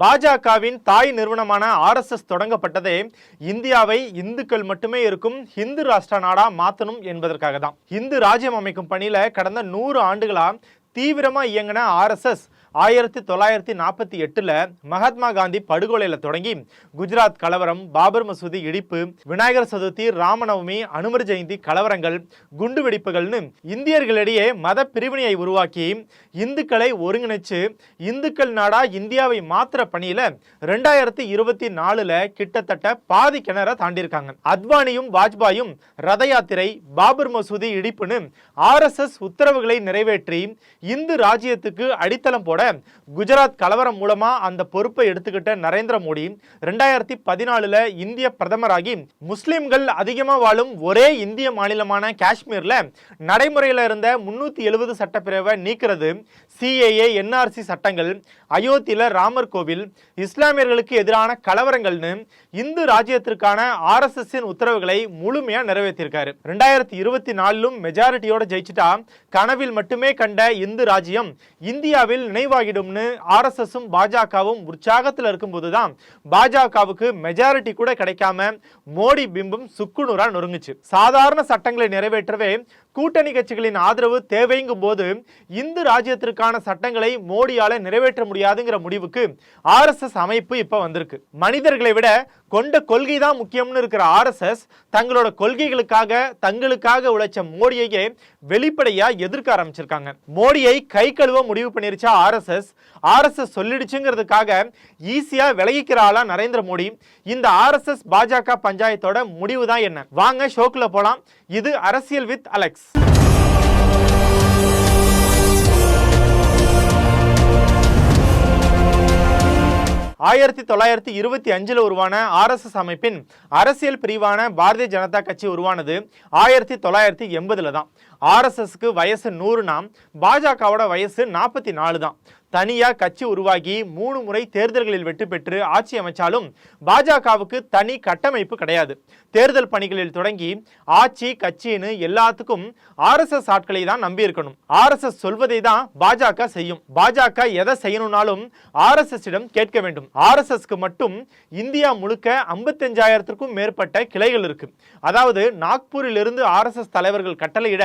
பாஜகவின் தாய் நிறுவனமான ஆர்எஸ்எஸ் தொடங்கப்பட்டதே இந்தியாவை இந்துக்கள் மட்டுமே இருக்கும் ஹிந்து ராஷ்டிர நாடா மாத்தணும் என்பதற்காக தான் இந்து ராஜ்யம் அமைக்கும் பணியில கடந்த நூறு ஆண்டுகளா தீவிரமா இயங்கின ஆர்எஸ்எஸ் ஆயிரத்தி தொள்ளாயிரத்தி நாற்பத்தி எட்டுல மகாத்மா காந்தி படுகொலையில தொடங்கி குஜராத் கலவரம் பாபர் மசூதி இடிப்பு விநாயகர் சதுர்த்தி ராமநவமி அனுமர் ஜெயந்தி கலவரங்கள் குண்டு வெடிப்புகள்னு இந்தியர்களிடையே மத பிரிவினையை உருவாக்கி இந்துக்களை ஒருங்கிணைச்சு இந்துக்கள் நாடா இந்தியாவை மாத்திர பணியில ரெண்டாயிரத்தி இருபத்தி நாலுல கிட்டத்தட்ட பாதி கிணற தாண்டியிருக்காங்க. அத்வானியும் வாஜ்பாயும் ரத யாத்திரை பாபர் மசூதி இடிப்புன்னு ஆர்எஸ்எஸ் உத்தரவுகளை நிறைவேற்றி இந்து ராஜ்யத்துக்கு அடித்தளம் போட குஜராத் கலவரம் மூலமா அந்த பொறுப்பை எடுத்துக்கிட்ட நரேந்திர மோடி ரெண்டாயிரத்தி பதினாலுல இந்திய பிரதமராகி முஸ்லிம்கள் அதிகமாக வாழும் ஒரே இந்திய மாநிலமான காஷ்மீர்ல நடைமுறையில இருந்த முன்னூத்தி எழுபது சட்டப்பிரிவை நீக்கிறது. சிஏஏ என்ஆர்சி சட்டங்கள் அயோத்தியில ராமர் கோவில் இஸ்லாமியர்களுக்கு எதிரான கலவரங்கள்னு இந்து ராஜ்யத்திற்கான ஆர்எஸ்எஸ் உத்தரவுகளை முழுமையா நிறைவேற்றியிருக்காரு ரெண்டாயிரத்தி இருபத்தி நாலிலும் மெஜாரிட்டியோட ஜெயிச்சுட்டா கனவில் மட்டுமே கண்ட இந்து ராஜ்யம் இந்தியாவில் நினைவாகிடும்னு ஆர்எஸ்எஸும் பாஜகவும் உற்சாகத்தில் இருக்கும்போது தான் பாஜகவுக்கு மெஜாரிட்டி கூட கிடைக்காம மோடி பிம்பம் சுக்குநூறா நொறுங்குச்சு. சாதாரண சட்டங்களை நிறைவேற்றவே கூட்டணி கட்சிகளின் ஆதரவு தேவைங்கும் போது இந்து ராஜ்யத்திற்கான சட்டங்களை மோடியால நிறைவேற்ற முடியாதுங்கிற முடிவுக்கு ஆர்எஸ்எஸ் அமைப்பு இப்ப வந்திருக்கு. மனிதர்களை விட கொண்ட கொள்கை தான் முக்கியம்னு இருக்கிற ஆர்எஸ்எஸ் தங்களோட கொள்கைகளுக்காக தங்களுக்காக உழைச்ச மோடியையே வெளிப்படையா எதிர்க்க ஆரம்பிச்சிருக்காங்க. மோடியை கை கழுவ முடிவு பண்ணிருச்சா ஆர்எஸ்எஸ் ஆர்எஸ்எஸ் சொல்லிடுச்சுங்கிறதுக்காக ஈஸியாக விலகிக்கிற நரேந்திர மோடி. இந்த ஆர்எஸ்எஸ் பாஜக பஞ்சாயத்தோட முடிவு தான் என்ன? வாங்க ஷோக்கில் போகலாம் இது அரசியல் வித் அலெக்ஸ் ஆயிரத்தி தொள்ளாயிரத்தி இருபத்தி அஞ்சில் உருவான ஆர்எஸ்எஸ் அமைப்பின் அரசியல் பிரிவான பாரதிய ஜனதா கட்சி உருவானது ஆயிரத்தி தொள்ளாயிரத்தி எண்பதில் தான் ஆர்எஸ்எஸ்க்கு வயசு நூறுனா பாஜகவோட வயசு நாற்பத்தி நாலு தான் தனியாக கட்சி உருவாகி மூணு முறை தேர்தல்களில் வெற்றி பெற்று ஆட்சி அமைச்சாலும் பாஜகவுக்கு தனி கட்டமைப்பு கிடையாது. தேர்தல் பணிகளில் தொடங்கி ஆட்சி கட்சின்னு எல்லாத்துக்கும் ஆர்எஸ்எஸ் ஆட்களை தான் நம்பியிருக்கணும். ஆர்எஸ்எஸ் சொல்வதை தான் பாஜக செய்யும். பாஜக எதை செய்யணும்னாலும் ஆர்எஸ்எஸ்ஸிடம் கேட்க வேண்டும். ஆர்எஸ்எஸ்க்கு மட்டும் இந்தியா முழுக்க ஐம்பத்தஞ்சாயிரத்திற்கும் மேற்பட்ட கிளைகள் இருக்கு. அதாவது நாக்பூரிலிருந்து ஆர்எஸ்எஸ் தலைவர்கள் கட்டளையிட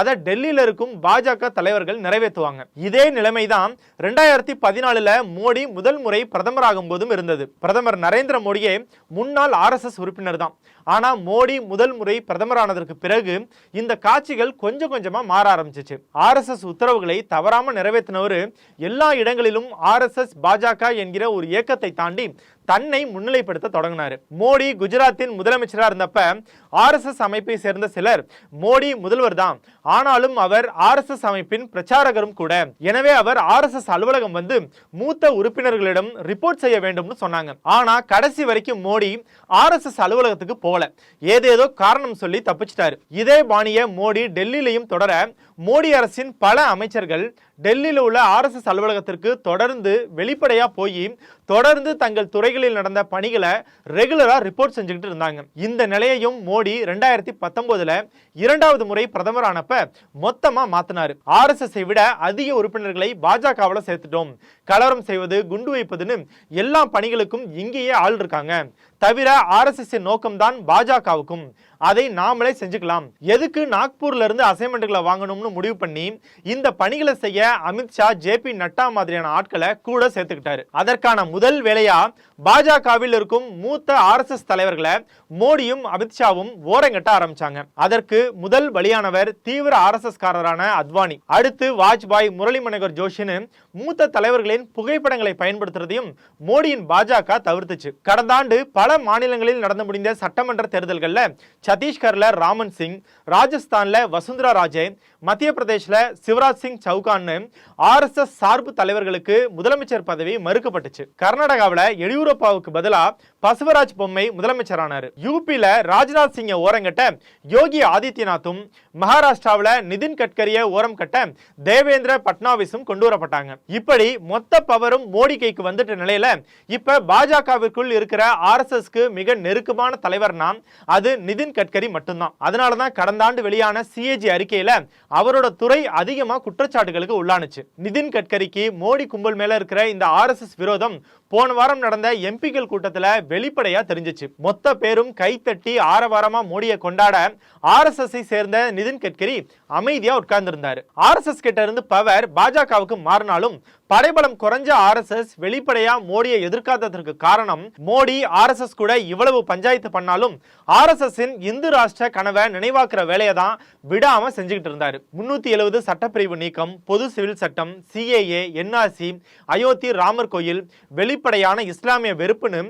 அதை டெல்லியில இருக்கும் பாஜக தலைவர்கள் நிறைவேற்றுவாங்க. இதே நிலைமைதான் ரெண்டாயிரத்தி பதினாலுல மோடி முதல் முறை பிரதமராகும் போதும் இருந்தது. பிரதமர் நரேந்திர மோடியே முன்னாள் ஆர்எஸ்எஸ் உறுப்பினர் தான் ஆனா மோடி முதல் முறை பிரதமரானதற்கு பிறகு இந்த காட்சிகள் கொஞ்சம் கொஞ்சமா மாற ஆரம்பிச்சிச்சு. ஆர்எஸ்எஸ் உத்தரவுகளை தவறாம நிறைவேற்றினவர் எல்லா இடங்களிலும் ஆர்எஸ்எஸ் பாஜக என்கிற ஒரு இயக்கத்தை தாண்டி தன்னை முன்னிலைப்படுத்த தொடங்கினார். மோடி குஜராத்தின் முதலமைச்சரா இருந்தப்ப ஆர்எஸ்எஸ் அமைப்பை சேர்ந்த சிலர் மோடி முதல்வர் தான். ஆனாலும் அவர் ஆர்எஸ்எஸ் அமைப்பின் பிரச்சாரகரும் கூட. எனவே அவர் ஆர்எஸ்எஸ் அலுவலகம் வந்து மூத்த உறுப்பினர்களிடம் ரிப்போர்ட் செய்ய வேண்டும்னு சொன்னாங்க. ஆனா கடைசி வரைக்கும் மோடி ஆர்எஸ்எஸ் அலுவலகத்துக்கு போகல ஏதேதோ காரணம் சொல்லி தப்பிச்சிட்டாரு. இதே பாணியை மோடி டெல்லியிலையும் தொடர மோடி அரசின் பல அமைச்சர்கள் டெல்லியில் உள்ள ஆர்எஸ்எஸ் அலுவலகத்திற்கு தொடர்ந்து வெளிப்படையாக போய் தொடர்ந்து தங்கள் துறைகளில் நடந்த பணிகளை ரெகுலராக ரிப்போர்ட் செஞ்சுக்கிட்டு இருந்தாங்க. இந்த நிலையையும் மோடி ரெண்டாயிரத்தி பத்தொம்போதில் இரண்டாவது முறை பிரதமர் ஆனப்ப மொத்தமாக மாற்றினார் ஆர்எஸ்எஸை விட அதிக உறுப்பினர்களை பாஜகவில் சேர்த்துட்டோம். கலவரம் செய்வது குண்டு வைப்பதுன்னு எல்லா பணிகளுக்கும் இங்கேயே ஆள் இருக்காங்க. தவிர ஆர்எஸ்எஸ்ஸின் நோக்கம்தான் பாஜகவுக்கும். அதை நாமளே செஞ்சுக்கலாம். எதுக்கு நாக்பூர்ல இருந்து அசைன்மெண்ட்களை வாங்கணும்னு முடிவு பண்ணி இந்த பணிகளை செய்ய அமித்ஷா ஜே பி நட்டா மாதிரியான ஆட்களை கூட சேர்த்துக்கிட்டாரு. அதற்கான முதல் வேலையா பாஜகவில் இருக்கும் மூத்த ஆர்எஸ்எஸ் தலைவர்களை மோடியும் அமித்ஷாவும் ஓரங்கட்ட ஆரம்பிச்சாங்க. அதற்கு முதல் பலியானவர் தீவிர ஆர்எஸ்எஸ் காரரான அத்வானி. அடுத்து வாஜ்பாய் முரளி மனோகர் ஜோஷின்னு மூத்த தலைவர்களின் புகைப்படங்களை பயன்படுத்துறதையும் மோடியின் பாஜக தவிர்த்துச்சு. கடந்த ஆண்டு பல மாநிலங்களில் நடந்து முடிந்த சட்டமன்ற தேர்தல்கள்ல சத்தீஸ்கர்ல ராமன் சிங் ராஜஸ்தான்ல வசுந்தரா ராஜே மத்திய பிரதேசில் சிவராஜ் சிங் சவுகான்னு ஆர்எஸ்எஸ் சார்பு தலைவர்களுக்கு முதலமைச்சர் பதவி மறுக்கப்பட்டுச்சு. கர்நாடகாவில் எடியூரப்பாவுக்கு பதிலாக பசுவராஜ் பொம்மை முதலமைச்சரானார். யூபியில் ராஜ்நாத் சிங்கை ஓரங்கட்ட யோகி ஆதித்யநாத்தும் மகாராஷ்டிராவில் நிதின் கட்கரியை ஓரம் கட்ட தேவேந்திர பட்னாவிஸும் கொண்டு வரப்பட்டாங்க. இப்படி மொத்த பவரும் மோடி கைக்கு வந்துட்ட நிலையில இப்ப பாஜகவிற்குள் இருக்கிற ஆர்எஸ்எஸ்க்கு மிக நெருக்கமான தலைவர்னா அது நிதின் கட்கரி மட்டும்தான். அதனாலதான் கடந்த ஆண்டு வெளியான சிஏஜி அறிக்கையில அவரோட துறை அதிகமாக குற்றச்சாட்டுகளுக்கு உள்ளானுச்சு. நிதின் கட்கரிக்கு மோடி கும்பல் மேல இருக்கிற இந்த ஆர்எஸ்எஸ் விரோதம் போன வாரம் நடந்த எம்பிக்கள் கூட்டத்தில் வெளிப்படையா தெரிஞ்சிச்சு. மொத்த பேரும் கைத்தட்டி ஆரவாரமா மோடியை கொண்டாட ஆர்எஸ்எஸ் சேர்ந்த நிதின் கட்கரி அமைதியா உட்கார்ந்திருந்தாரு. ஆர்எஸ்எஸ் கிட்ட இருந்து பவர் பாஜகவுக்கு மாறினாலும் படைபலம் குறைஞ்ச ஆர்எஸ்எஸ் வெளிப்படையா மோடியை எதிர்க்காததற்கு காரணம் மோடி ஆர்எஸ்எஸ் கூட இவ்வளவு பஞ்சாயத்து பண்ணாலும் ஆர்எஸ்எஸ் இந்து ராஷ்டிர கனவை நினைவாக்குற வேலையை தான் விடாம செஞ்சுக்கிட்டு இருந்தாரு. முன்னூத்தி எழுபது சட்டப்பிரிவு நீக்கம் பொது சிவில் சட்டம் சிஏஏ என்ஆர்சி அயோத்தி ராமர் கோயில் வெளிப்படையான இஸ்லாமிய வெறுப்புன்னு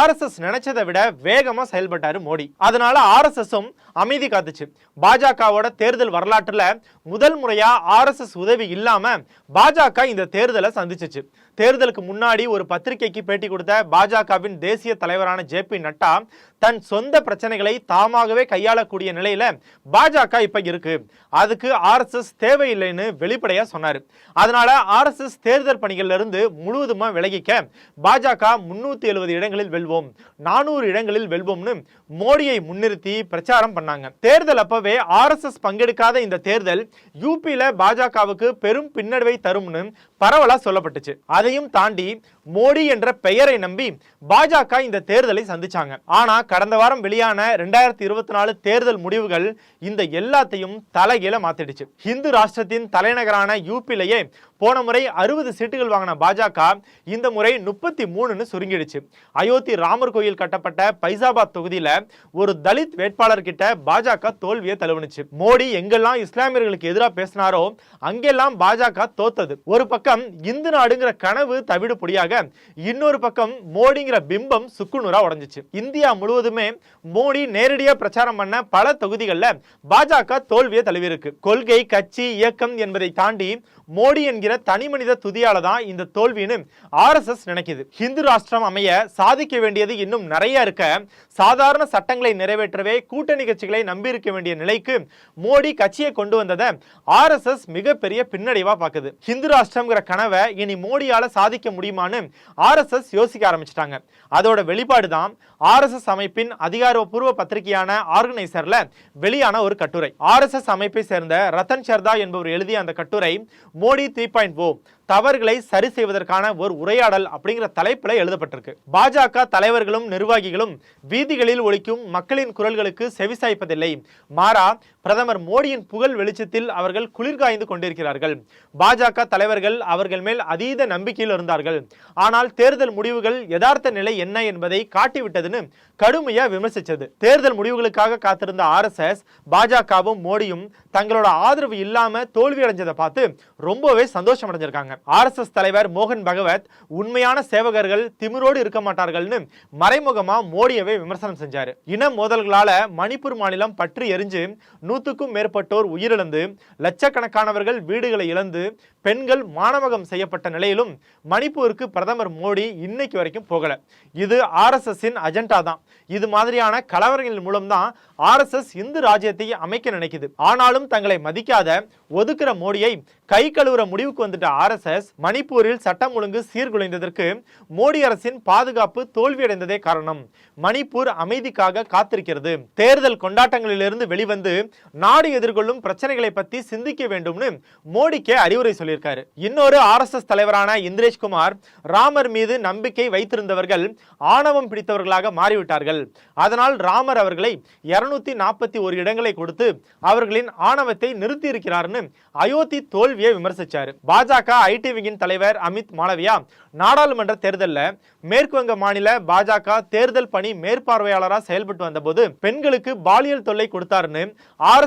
ஆர்எஸ்எஸ் நினைச்சதை விட வேகமா செயல்பட்டாரு மோடி. அதனால ஆர்எஸ்எஸும் அமைதி காத்துச்சு. பாஜகவோட தேர்தல் வரலாற்றில் முதல் முறையாக ஆர்எஸ்எஸ் உதவி இல்லாமல் பாஜக இந்த தேர்தலை சந்திச்சிச்சு. தேர்தலுக்கு முன்னாடி ஒரு பத்திரிகைக்கு பேட்டி கொடுத்த பாஜகவின் தேசிய தலைவரான ஜே பி நட்டா தன் சொந்த பிரச்சனைகளை தாமாகவே கையாளக்கூடிய நிலையில பாஜக இப்ப இருக்கு. அதுக்கு ஆர்எஸ்எஸ் தேவையில்லைன்னு வெளிப்படையா சொன்னார். அதனால ஆர்எஸ்எஸ் தேர்தல் பணிகள்ல இருந்து முழுவதுமா விலகிக்க பாஜக முன்னூத்தி எழுபது இடங்களில் வெல்வோம் நானூறு இடங்களில் வெல்வோம்னு மோடியை முன்னிறுத்தி பிரச்சாரம் பண்ணாங்க. தேர்தல் அப்பவே ஆர்எஸ்எஸ் பங்கெடுக்காத இந்த தேர்தல் யூபியில பாஜகவுக்கு பெரும் பின்னடைவை தரும்னு பரவலா சொல்லப்பட்டுச்சு. அதையும் தாண்டி மோடி என்ற பெயரை நம்பி பாஜக இந்த தேர்தலை சந்திச்சாங்க. ஆனா கடந்த வாரம் வெளியான ரெண்டாயிரத்தி இருபத்தி நாலு தேர்தல் முடிவுகள் இந்த எல்லாத்தையும் தலைகீழ மாத்திடுச்சு. ஹிந்து ராஷ்டிரத்தின் தலைநகரான யூபிலேயே போன முறை அறுபது சீட்டுகள் வாங்கின பாஜக இந்த முறை முப்பத்தி மூணுன்னு சுருங்கிடுச்சு. அயோத்தி ராமர் கோயில் கட்டப்பட்ட பைசாபாத் தொகுதியில ஒரு தலித் வேட்பாளர் கிட்ட பாஜக தோல்வியை தழுவுனுச்சு. மோடி எங்கெல்லாம் இஸ்லாமியர்களுக்கு எதிராக பேசினாரோ அங்கெல்லாம் பாஜக தோத்தது. ஒரு பக்கம் இந்து நாடுங்கிற கனவு தவிடு பொடியாக இன்னொரு பக்கம் மோடிங்கிற பிம்பம் சுக்குநூறா உடைஞ்சிச்சு. இந்தியா முழுவதுமே மோடி நேரடியாக பிரச்சாரம் பண்ண பல தொகுதிகளில் பாஜக தோல்வியை தழுவியிருக்கு. கொள்கை கட்சி இயக்கம் என்பதை தாண்டி மோடி என்கிற தனி மனித துதியால தான் இந்த தோல்வின்னு ஆர்எஸ்எஸ் நினைக்குது. ஹிந்து ராஷ்டிரம் அமைய சாதிக்க வேண்டியது இன்னும் நிறைய இருக்க சாதாரண சட்டங்களை நிறைவேற்றவே கூட்டணி கட்சிகளை நம்பி இருக்க வேண்டிய நிலைக்கு மோடி கட்சியை கொண்டு வந்ததை ஆர்எஸ்எஸ் மிகப்பெரிய பின்னடைவா பார்க்குது ஹிந்து ராஷ்டிரம்ங்கிற கனவை இனி மோடியால சாதிக்க முடியுமான்னு ஆர்எஸ்எஸ் யோசிக்க ஆரம்பிச்சிட்டாங்க. அதோட வெளிப்பாடு தான் ஆர்எஸ்எஸ் அமைப்பின் அதிகாரப்பூர்வ பத்திரிகையான ஆர்கனைசர்ல வெளியான ஒரு கட்டுரை. ஆர்எஸ்எஸ் அமைப்பை சேர்ந்த ரத்தன் சர்தா என்பவர் எழுதிய அந்த கட்டுரை மோடி த்ரீ பாயிண்ட் ஓ தவறுகளை சரி செய்வதற்கான ஒரு உரையாடல் அப்படிங்கிற தலைப்பில் எழுதப்பட்டிருக்கு. பாஜக தலைவர்களும் நிர்வாகிகளும் வீதிகளில் ஒழிக்கும் மக்களின் குரல்களுக்கு செவிசாய்ப்பதில்லை மாறா பிரதமர் மோடியின் புகழ் வெளிச்சத்தில் அவர்கள் குளிர்காய்ந்து கொண்டிருக்கிறார்கள். பாஜக தலைவர்கள் அவர்கள் மேல் அதீத நம்பிக்கையில் இருந்தார்கள். ஆனால் தேர்தல் முடிவுகள் யதார்த்த நிலை என்ன என்பதை காட்டிவிட்டதுன்னு கடுமையா விமர்சிச்சது. தேர்தல் முடிவுகளுக்காக காத்திருந்த ஆர்எஸ்எஸ் பாஜகவும் மோடியும் தங்களோட ஆதரவு இல்லாம தோல்வி அடைஞ்சதை பார்த்து ரொம்பவே சந்தோஷம் அடைஞ்சிருக்காங்க ஆர்எஸ்எஸ் தலைவர் மோகன் பகவத் உண்மையான சேவகர்கள் திமிரோடு இருக்க மாட்டார்கள்னு மறைமுகமா மோடியவே விமர்சனம் செஞ்சாரு. இன மோதல்களால மணிப்பூர் மாநிலம் பற்றி எரிஞ்சு நூத்துக்கும் மேற்பட்டோர் உயிரிழந்து லட்சக்கணக்கானவர்கள் வீடுகளை இழந்து பெண்கள் மாணவகம் செய்யப்பட்ட நிலையிலும் மணிப்பூருக்கு பிரதமர் மோடி இன்னைக்கு வரைக்கும் போகல. இது ஆர்எஸ்எஸ்ஸின் அஜெண்டா தான். இது மாதிரியான கலவரங்கள் மூலம்தான் ஆர்எஸ்எஸ் இந்து ராஜ்யத்தை அமைக்க நினைக்குது. ஆனாலும் தங்களை மதிக்காத ஒதுக்குற மோடியை கை கழுவுற முடிவுக்கு வந்துட்ட ஆர்எஸ்எஸ் மணிப்பூரில் சட்டம் ஒழுங்கு சீர்குலைந்ததற்கு மோடி அரசின் பாதுகாப்பு தோல்வியடைந்ததே காரணம். மணிப்பூர் அமைதிக்காக காத்திருக்கிறது. தேர்தல் கொண்டாட்டங்களிலிருந்து வெளிவந்து நாடு எதிர்கொள்ளும் பிரச்சனைகளை பத்தி சிந்திக்க வேண்டும்னு மோடிக்கு அறிவுரை சொல்லியிருக்காரு. இன்னொரு ஆர்எஸ்எஸ் தலைவரான இந்திரேஷ்குமார் ராமர் மீது நம்பிக்கை வைத்திருந்தவர்கள் ஆணவம் பிடித்தவர்களாக மாறிவிட்டார் மாறிவிட்டார்கள் அதனால் ராமர் அவர்களை இருநூத்தி நாற்பத்தி ஒரு இடங்களை கொடுத்து அவர்களின் ஆணவத்தை நிறுத்தி இருக்கிறார்னு அயோத்தி தோல்வியை விமர்சித்தார் பாஜக ஐடி விங்கின் தலைவர் அமித் மாளவியா நாடாளுமன்ற தேர்தலில் மேற்குவங்க மாநில பாஜக தேர்தல் பணி மேற்பார்வையாளராக செயல்பட்டு வந்தபோது பெண்களுக்கு பாலியல் தொல்லை கொடுத்தாருன்னு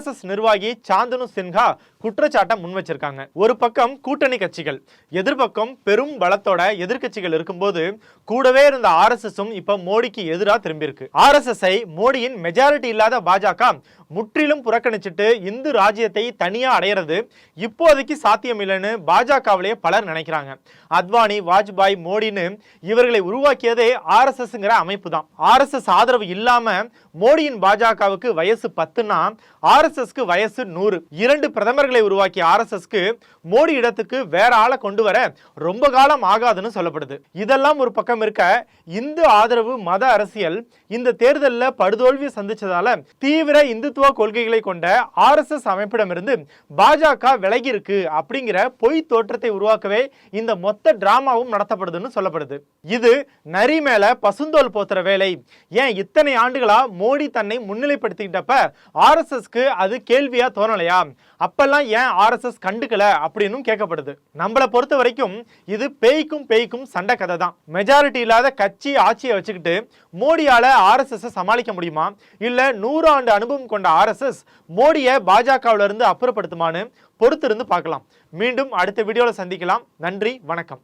எஸ் நிர்வாகி சாந்தனு சின்ஹா குற்றச்சாட்டை முன் வச்சிருக்காங்க. ஒரு பக்கம் கூட்டணி கட்சிகள் எதிர்பக்கம் பெரும் பலத்தோட எதிர்கட்சிகள் இருக்கும்போது கூடவே இருந்த ஆர் எஸ் ஆர்எஸ்எஸும் இப்ப மோடிக்கு எதிராக திரும்பியிருக்கு ஆர்எஸ்எஸ்ஐ மோடியின் மெஜாரிட்டி இல்லாத பாஜக முற்றிலும் புறக்கணிச்சிட்டு இந்து ராஜ்யத்தை தனியா அடையிறது இப்போதைக்கு சாத்தியம் இல்லைன்னு பாஜகவிலேயே பலர் நினைக்கிறாங்க. அத்வானி வாஜ்பாய் மோடின்னு இவர்களை உருவாக்கியதே ஆர்எஸ்எஸ்ங்கிற அமைப்பு தான் ஆர்எஸ்எஸ் ஆதரவு இல்லாம மோடியின் பாஜகவுக்கு வயசு பத்துனா ஆர்எஸ்எஸ்க்கு வயசு நூறு. இரண்டு பிரதமர்களை உருவாக்கிய ஆர்எஸ்எஸ்க்கு மோடி இடத்துக்கு வேற ஆளை கொண்டு வர ரொம்ப காலம் ஆகாதுன்னு சொல்லப்படுது. இதெல்லாம் ஒரு பக்கம் இருக்க இந்து ஆதரவு மத அரசியல் இந்த தேர்தலில் படுதோல்வி சந்திச்சதால தீவிர இந்துத்துவ கொள்கைகளை கொண்ட ஆர்எஸ்எஸ் அமைப்பிடமிருந்து பாஜக விலகி இருக்கு அப்படிங்கிற பொய் தோற்றத்தை உருவாக்கவே இந்த மொத்த டிராமாவும் நடத்தப்படுதுன்னு சொல்லப்படுது. இது நரி மேல பசுந்தோல் போத்துற வேலை. ஏன் இத்தனை ஆண்டுகளா மோடி தன்னை முன்னிலைப்படுத்திக்கிட்டப்ப ஆர்எஸ்எஸ்க்கு அது கேள்வியா தோணலையா? அப்பெல்லாம் ஏன் ஆர்எஸ்எஸ் கண்டுக்கல அப்படின்னு கேட்கப்படுது. நம்மளை பொறுத்த வரைக்கும் இது பேய்க்கும் பேய்க்கும் சண்டை கதை தான் மெஜாரிட்டி இல்லாத கட்சி ஆட்சியை வச்சுக்கிட்டு மோடி மோடியால ஆர்எஸ்எஸ் சமாளிக்க முடியுமா? இல்ல நூறு ஆண்டு அனுபவம் கொண்ட ஆர்எஸ்எஸ் மோடியை பாஜகவுல இருந்து அப்புறப்படுத்துமான்னு பொறுத்திருந்து பார்க்கலாம். மீண்டும் அடுத்த வீடியோவில் சந்திக்கலாம். நன்றி வணக்கம்.